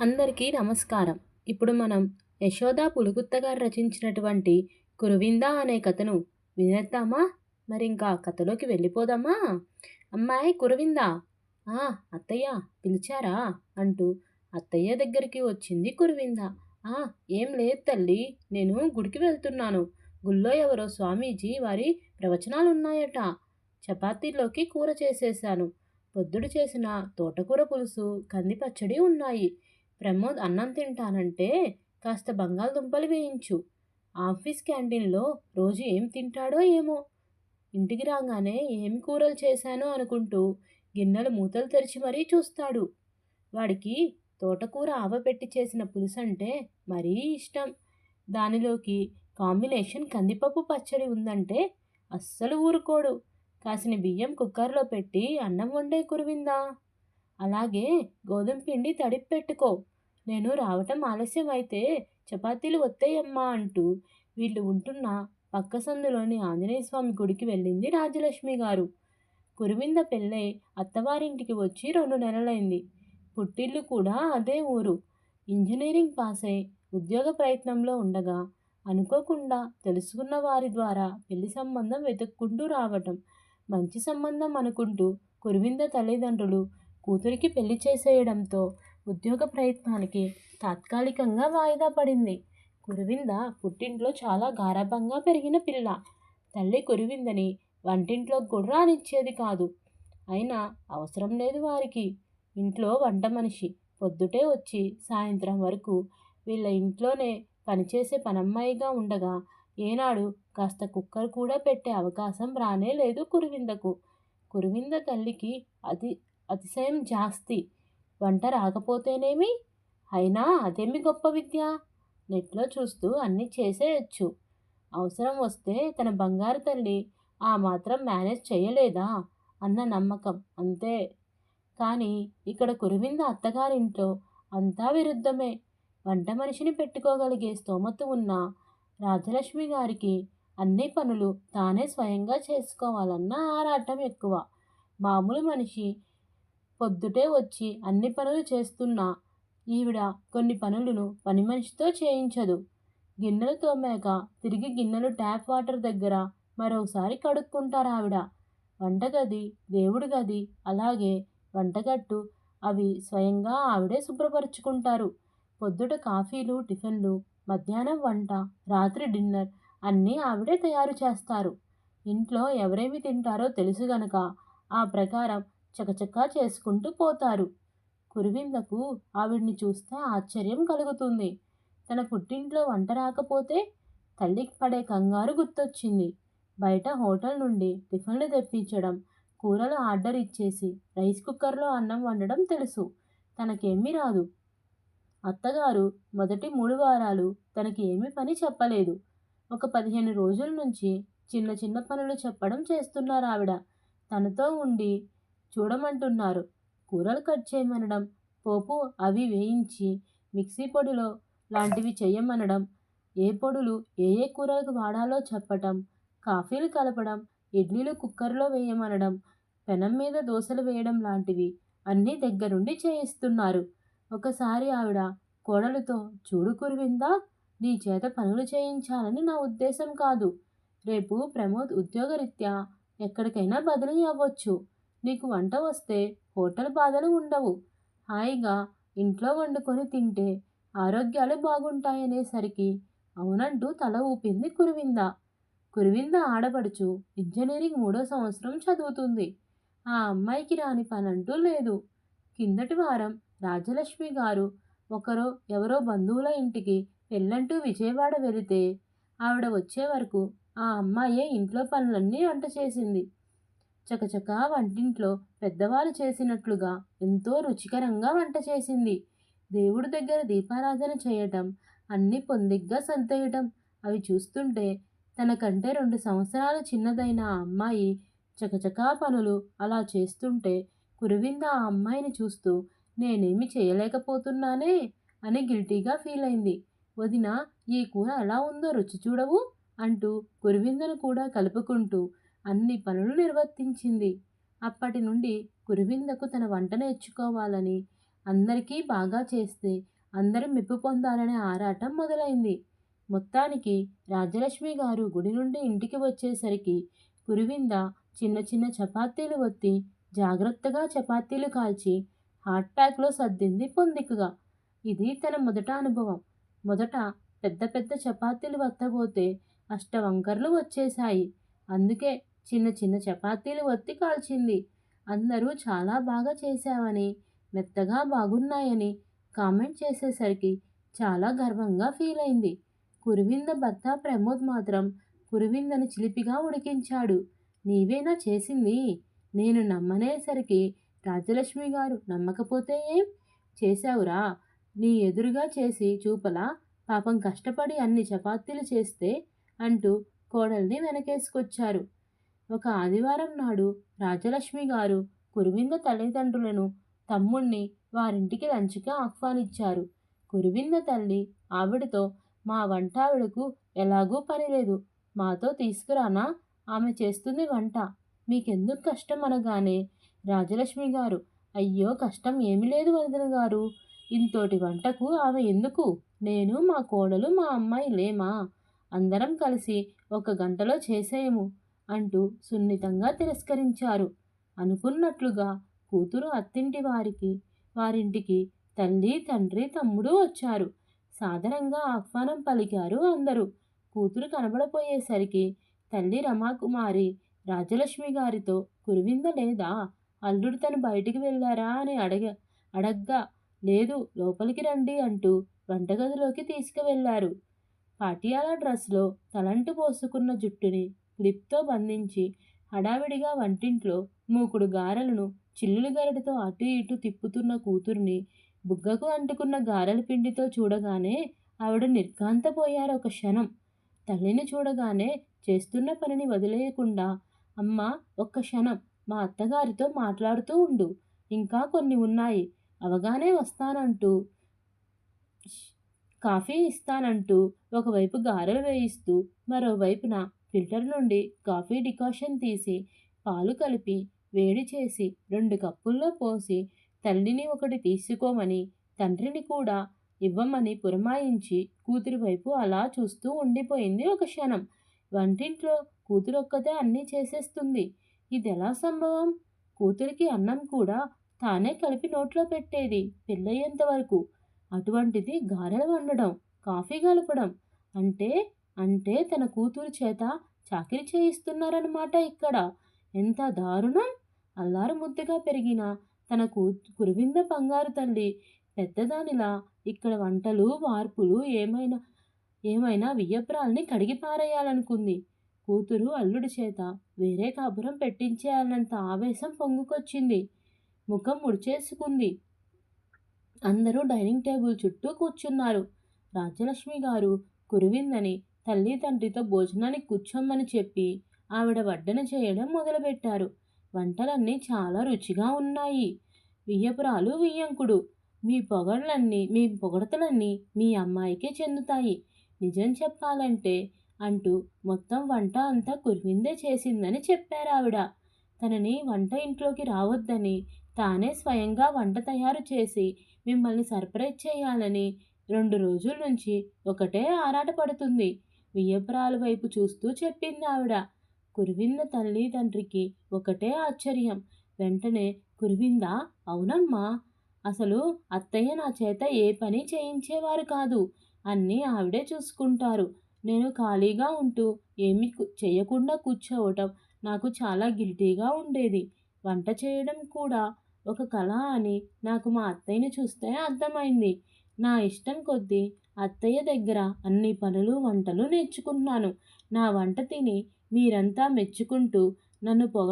అందరికీ నమస్కారం. ఇప్పుడు మనం యశోద పులుగుత్త గారు రచించినటువంటి కురువింద అనే కథను వినేద్దామా? మరి ఇంకా కథలోకి వెళ్ళిపోదామా? అమ్మాయి కురువింద? ఆ అత్తయ్య పిలిచారా? అంటూ అత్తయ్య దగ్గరికి వచ్చింది కురువింద. ఆ ఏం లేదు తల్లి నేను గుడికి వెళ్తున్నాను. గుళ్ళో ఎవరో స్వామీజీ వారి ప్రవచనాలు ఉన్నాయట చపాతీలోకి కూర చేసేశాను. పొద్దుడు చేసిన తోటకూర పులుసు కంది పచ్చడి ఉన్నాయి. ప్రమోద్ అన్నం తింటానంటే కాస్త బంగాళదుంపలు వేయించు. ఆఫీస్ క్యాంటీన్లో రోజు ఏం తింటాడో ఏమో. ఇంటికి రాగానే ఏం కూరలు చేశానో అనుకుంటూ గిన్నెలు మూతలు తెరిచి మరీ చూస్తాడు. వాడికి తోటకూర ఆవపెట్టి చేసిన పులుసు అంటే మరీ ఇష్టం. దానిలోకి కాంబినేషన్ కందిపప్పు పచ్చడి ఉందంటే అస్సలు ఊరుకోడు. కాసిన బియ్యం కుక్కర్లో పెట్టి అన్నం వండే కురివిందా? అలాగే గోధుమ పిండి తడిపి పెట్టుకో. నేను రావటం ఆలస్యం అయితే చపాతీలు వత్తేయమ్మా అంటూ వీళ్ళు ఉంటున్న పక్క సందులోని ఆంజనేయ స్వామి గుడికి వెళ్ళింది రాజలక్ష్మి గారు. కురువింద పెళ్ళై అత్తవారింటికి వచ్చి రెండు నెలలైంది. పుట్టిల్లు కూడా అదే ఊరు. ఇంజనీరింగ్ పాస్ అయి ఉద్యోగ ప్రయత్నంలో ఉండగా అనుకోకుండా తెలుసుకున్న వారి ద్వారా పెళ్ళి సంబంధం వెతుక్కుంటూ రావటం మంచి సంబంధం అనుకుంటూ కురువింద తల్లిదండ్రులు కూతురికి పెళ్ళి చేసేయడంతో ఉద్యోగ ప్రయత్నానికి తాత్కాలికంగా వాయిదా పడింది. కురువింద పుట్టింట్లో చాలా గారాభంగా పెరిగిన పిల్ల. తల్లి కురువిందని వంటింట్లో కూడా రానిచ్చేది కాదు. అయినా అవసరం లేదు వారికి. ఇంట్లో వంట మనిషి పొద్దుటే వచ్చి సాయంత్రం వరకు వీళ్ళ ఇంట్లోనే పనిచేసే పనమ్మాయిగా ఉండగా ఏనాడు కాస్త కుక్కర్ కూడా పెట్టే అవకాశం రానే లేదు కురువిందకు. కురువింద తల్లికి అది అతిశయం జాస్తి. వంట రాకపోతేనేమి? అయినా అదేమి గొప్ప విద్య? నెట్లో చూస్తూ అన్నీ చేసేయచ్చు. అవసరం వస్తే తన బంగారు తల్లి ఆ మాత్రం మేనేజ్ చేయలేదా అన్న నమ్మకం అంతే. కానీ ఇక్కడ కురువింద అత్తగారింట్లో అంతా విరుద్ధమే. వంట మనిషిని పెట్టుకోగలిగే స్తోమత ఉన్న రాజలక్ష్మి గారికి అన్ని పనులు తానే స్వయంగా చేసుకోవాలన్న ఆరాటం ఎక్కువ. మామూలు మనిషి పొద్దుటే వచ్చి అన్ని పనులు చేస్తున్నా. ఈవిడ కొన్ని పనులను పని మనిషితో చేయించదు. గిన్నెలు తోమాక తిరిగి గిన్నెలు ట్యాప్ వాటర్ దగ్గర మరోసారి కడుక్కుంటారు ఆవిడ. వంటగది దేవుడి గది అలాగే వంటగట్టు అవి స్వయంగా ఆవిడే శుభ్రపరుచుకుంటారు. పొద్దుట కాఫీలు టిఫిన్లు మధ్యాహ్నం వంట రాత్రి డిన్నర్ అన్నీ ఆవిడే తయారు చేస్తారు. ఇంట్లో ఎవరేమి తింటారో తెలుసు గనక ఆ ప్రకారం చకచకా చేసుకుంటూ పోతారు. కురువిందకు ఆవిడ్ని చూస్తే ఆశ్చర్యం కలుగుతుంది. తన పుట్టింట్లో వంట రాకపోతే తల్లికి పడే కంగారు గుర్తొచ్చింది. బయట హోటల్ నుండి టిఫిన్లు తెప్పించడం కూరలు ఆర్డర్ ఇచ్చేసి రైస్ కుక్కర్లో అన్నం వండడం తెలుసు. తనకేమీ రాదు. అత్తగారు మొదటి మూడు వారాలు తనకి ఏమీ పని చెప్పలేదు. ఒక పదిహేను రోజుల నుంచి చిన్న చిన్న పనులు చెప్పడం చేస్తున్నారు ఆవిడ తనతో ఉండి చూడమంటున్నారు. కూరలు కట్ చేయమనడం పోపు అవి వేయించి మిక్సీ పొడిలో లాంటివి చేయమనడం ఏ పొడులు ఏ ఏ కూరలకు వాడాలో చెప్పటం కాఫీలు కలపడం ఇడ్లీలు కుక్కర్లో వేయమనడం పెనం మీద దోశలు వేయడం లాంటివి అన్నీ దగ్గరుండి చేయిస్తున్నారు. ఒకసారి ఆవిడ కోడలితో చూడు కురివిందా నీ చేత పనులు చేయించాలని నా ఉద్దేశం కాదు. రేపు ప్రమోద్ ఉద్యోగరీత్యా ఎక్కడికైనా బదిలీ అవ్వచ్చు. నీకు వంట వస్తే హోటల్ బాధలు ఉండవు. హాయిగా ఇంట్లో వండుకొని తింటే ఆరోగ్యాలు బాగుంటాయనేసరికి అవునంటూ తల ఊపింది కురువింద. కురువింద ఆడపడుచు ఇంజనీరింగ్ మూడో సంవత్సరం చదువుతుంది. ఆ అమ్మాయికి రాని పనంటూ లేదు. కిందటి వారం రాజలక్ష్మి గారు ఒకరో ఎవరో బంధువుల ఇంటికి పెళ్ళంటూ విజయవాడ వెళితే ఆవిడ వచ్చే వరకు ఆ అమ్మాయే ఇంట్లో పనులన్నీ వంట చేసింది. చకచకా వంటింట్లో పెద్దవారు చేసినట్లుగా ఎంతో రుచికరంగా వంట చేసింది. దేవుడి దగ్గర దీపారాధన చేయటం అన్నీ పొందిగ్గా సంతేయటం అవి చూస్తుంటే తనకంటే రెండు సంవత్సరాలు చిన్నదైన ఆ అమ్మాయి చకచకా పనులు అలా చేస్తుంటే కురువింద ఆ అమ్మాయిని చూస్తూ నేనేమి చేయలేకపోతున్నానే? అని గిల్టీగా ఫీల్ అయింది వదిన ఈ కూర ఎలా ఉందో రుచి చూడవు అంటూ కురువిందను కూడా కలుపుకుంటూ అన్ని పనులు నిర్వర్తించింది. అప్పటి నుండి కురువిందకు తన వంట నేర్చుకోవాలని అందరికీ బాగా చేస్తే అందరూ మెప్పు పొందాలనే ఆరాటం మొదలైంది. మొత్తానికి రాజలక్ష్మి గారు గుడి నుండి ఇంటికి వచ్చేసరికి కురివింద చిన్న చిన్న చపాతీలు ఒత్తి జాగ్రత్తగా చపాతీలు కాల్చి హాట్ ప్యాక్లో సర్దింది పొందికగా. ఇది తన మొదట అనుభవం. మొదట పెద్ద పెద్ద చపాతీలు వత్తబోతే అష్టవంకర్లు వచ్చేశాయి. అందుకే చిన్న చిన్న చపాతీలు ఒత్తి కాల్చింది. అందరూ చాలా బాగా చేశావని మెత్తగా బాగున్నాయని కామెంట్ చేసేసరికి చాలా గర్వంగా ఫీల్ అయింది. కురివింద భర్త ప్రమోద్ మాత్రం కురివిందను చిలిపిగా ఉడికించాడు. నీవేనా చేసింది? నేను నమ్మనేసరికి రాజలక్ష్మి గారు నమ్మకపోతే ఏం? చేశావురా. నీ ఎదురుగా చేసి చూపలా. పాపం కష్టపడి అన్ని చపాతీలు చేస్తే అంటూ కోడల్ని వెనకేసుకొచ్చారు. ఒక ఆదివారం నాడు రాజలక్ష్మి గారు కురువింద తల్లిదండ్రులను తమ్ముణ్ణి వారింటికి లంచ్కి ఆహ్వానించారు. కురువింద తల్లి ఆవిడతో మా వంట ఆవిడకు ఎలాగూ పని లేదు. మాతో తీసుకురానా? ఆమె చేస్తుంది వంట. మీకెందుకు కష్టం అనగానే రాజలక్ష్మి గారు అయ్యో కష్టం ఏమి లేదు వదిన గారు. ఇంతోటి వంటకు ఆమె ఎందుకు? నేను మా కోడలు మా అమ్మాయి లేమా? అందరం కలిసి ఒక గంటలో చేసేయము. అంటూ సున్నితంగా తిరస్కరించారు. అనుకున్నట్లుగా కూతురు అత్తింటి వారికి వారింటికి తల్లి తండ్రి తమ్ముడు వచ్చారు. సాధారణంగా ఆహ్వానం పలికారు అందరూ. కూతురు కనబడపోయేసరికి తల్లి రమాకుమారి రాజలక్ష్మి గారితో కురివింద లేదా? అల్లుడు తను బయటికి వెళ్ళారా? అని అడగ అడగ్గా లేదు లోపలికి రండి అంటూ వంటగదిలోకి తీసుకువెళ్ళారు పాటియాలా డ్రెస్లో తలంటు పోసుకున్న జుట్టుని క్లిప్తో బంధించి హడావిడిగా వంటింట్లో మూకుడు గారెలను చిల్లులు గరటితో అటు ఇటు తిప్పుతున్న కూతుర్ని బుగ్గకు అంటుకున్న గారెల పిండితో చూడగానే ఆవిడ నిర్ఘాంతపోయారు ఒక క్షణం. తల్లిని చూడగానే చేస్తున్న పనిని వదిలేయకుండా అమ్మ ఒక్క క్షణం మా అత్తగారితో మాట్లాడుతూ ఉండు. ఇంకా కొన్ని ఉన్నాయి. అవగానే వస్తానంటూ కాఫీ ఇస్తానంటూ ఒకవైపు గారెలు వేయిస్తూ మరోవైపున ఫిల్టర్ నుండి కాఫీ డికాషన్ తీసి పాలు కలిపి వేడి చేసి రెండు కప్పుల్లో పోసి తల్లిని ఒకటి తీసుకోమని తండ్రిని కూడా ఇవ్వమని పురమాయించి కూతురి వైపు అలా చూస్తూ ఉండిపోయింది ఒక క్షణం. వంటింట్లో కూతురు ఒక్కతే అన్నీ చేసేస్తుంది. ఇది ఎలా సంభవం? కూతురికి అన్నం కూడా తానే కలిపి నోట్లో పెట్టేది పెళ్ళయ్యేంత వరకు. అటువంటిది గారెలు వండడం కాఫీ కలపడం అంటే అంటే తన కూతురు చేత చాకిరి చేయిస్తున్నారన్నమాట ఇక్కడ. ఎంత దారుణం! అల్లారు ముద్దుగా పెరిగిన తన కూ కురువింద బంగారు తల్లి పెద్దదానిలా ఇక్కడ వంటలు వార్పులు ఏమైనా ఏమైనా వియ్యప్రాల్ని కడిగి పారేయాలనుకుంది. కూతురు అల్లుడి చేత వేరే కాపురం పెట్టించేయాలన్నంత ఆవేశం పొంగుకొచ్చింది. ముఖం ముడిచేసుకుంది. అందరూ డైనింగ్ టేబుల్ చుట్టూ కూర్చున్నారు. రాజ్యలక్ష్మి గారు కురువిందని తల్లి తండ్రితో భోజనానికి కూర్చోమని చెప్పి ఆవిడ వడ్డన చేయడం మొదలుపెట్టారు. వంటలన్నీ చాలా రుచిగా ఉన్నాయి. వియ్యపురాలు వియ్యంకుడు మీ పొగడలన్నీ మీ పొగడతలన్నీ మీ అమ్మాయికే చెందుతాయి. నిజం చెప్పాలంటే అంటూ మొత్తం వంట అంతా కురివిందే చేసిందని చెప్పారు ఆవిడ. తనని వంట ఇంట్లోకి రావద్దని తానే స్వయంగా వంట తయారు చేసి మిమ్మల్ని సర్ప్రైజ్ చేయాలని రెండు రోజుల నుంచి ఒకటే ఆరాటపడుతుంది. వియ్యపురాల వైపు చూస్తూ చెప్పింది ఆవిడ. కురివింద తల్లి తండ్రికి ఒకటే ఆశ్చర్యం. వెంటనే కురివిందా? అవునమ్మా. అసలు అత్తయ్య నా చేత ఏ పని చేయించేవారు కాదు. అన్నీ ఆవిడే చూసుకుంటారు. నేను ఖాళీగా ఉంటూ ఏమి చేయకుండా కూర్చోవటం నాకు చాలా గిల్టీగా ఉండేది. వంట చేయడం కూడా ఒక కళ అని నాకు మా అత్తయ్యని చూస్తే అర్థమైంది. నా ఇష్టం కొద్దీ అత్తయ్య దగ్గర అన్ని పనులు వంటలు నేర్చుకున్నాను నా వంట తిని మీరంతా మెచ్చుకుంటూ నన్ను పొగ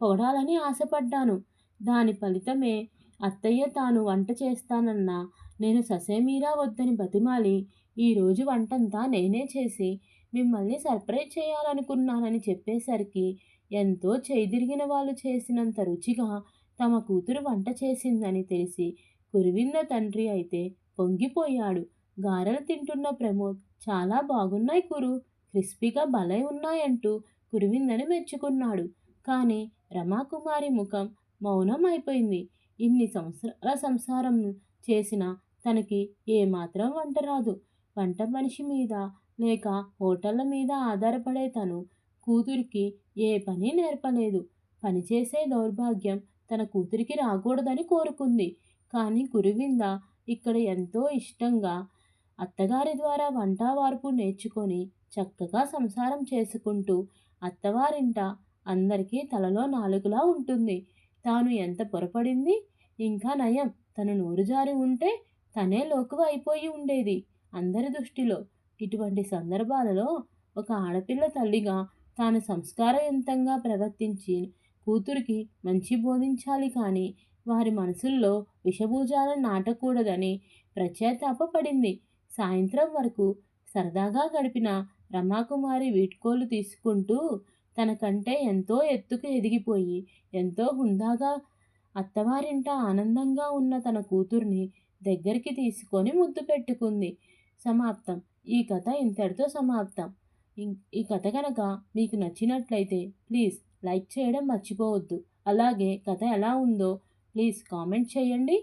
పొగడాలని ఆశపడ్డాను. దాని ఫలితమే అత్తయ్య తాను వంట చేస్తానన్నా నేను ససేమీరా వద్దని బతిమాలి. ఈరోజు వంటంతా నేనే చేసి మిమ్మల్ని సర్ప్రైజ్ చేయాలనుకున్నానని చెప్పేసరికి ఎంతో చేదిరిగిన వాళ్ళు చేసినంత రుచిగా తమ కూతురు వంట చేసిందని తెలిసి కురివింద తండ్రి అయితే పొంగిపోయాడు. గారెలు తింటున్న ప్రమోద్ చాలా బాగున్నాయి కురు క్రిస్పీగా భలే ఉన్నాయంటూ కురివిందని మెచ్చుకున్నాడు. కానీ రమాకుమారి ముఖం మౌనం అయిపోయింది ఇన్ని సంవత్సరాల సంసారం చేసిన తనకి ఏమాత్రం వంట రాదు. వంట మనిషి మీద లేక హోటళ్ళ మీద ఆధారపడే తను కూతురికి ఏ పని నేర్పలేదు. పనిచేసే దౌర్భాగ్యం తన కూతురికి రాకూడదని కోరుకుంది. కానీ కురివింద ఇక్కడ ఎంతో ఇష్టంగా అత్తగారి ద్వారా వంట వార్పు నేర్చుకొని చక్కగా సంసారం చేసుకుంటూ అత్తవారింట అందరికీ తలలో నాలుగులా ఉంటుంది. తాను ఎంత పొరపడింది? ఇంకా నయం. తను నోరు జారి ఉంటే తనే లోకువ అయిపోయి ఉండేది అందరి దృష్టిలో. ఇటువంటి సందర్భాలలో ఒక ఆడపిల్ల తల్లిగా తాను సంస్కారవంతంగా ప్రవర్తించి కూతురికి మంచి బోధించాలి కానీ వారి మనసుల్లో విషభూజాలను నాటకూడదని ప్రత్యేతాపపడింది సాయంత్రం వరకు సరదాగా గడిపిన రమాకుమారి వీడ్కోలు తీసుకుంటూ తనకంటే ఎంతో ఎత్తుకు ఎదిగిపోయి ఎంతో హుందాగా అత్తవారింట ఆనందంగా ఉన్న తన కూతుర్ని దగ్గరికి తీసుకొని ముద్దు పెట్టుకుంది. సమాప్తం. ఈ కథ ఇంతటితో సమాప్తం. ఈ కథ కనుక మీకు నచ్చినట్లయితే ప్లీజ్ లైక్ చేయడం మర్చిపోవద్దు. అలాగే కథ ఎలా ఉందో ప్లీజ్ కామెంట్ చేయండి.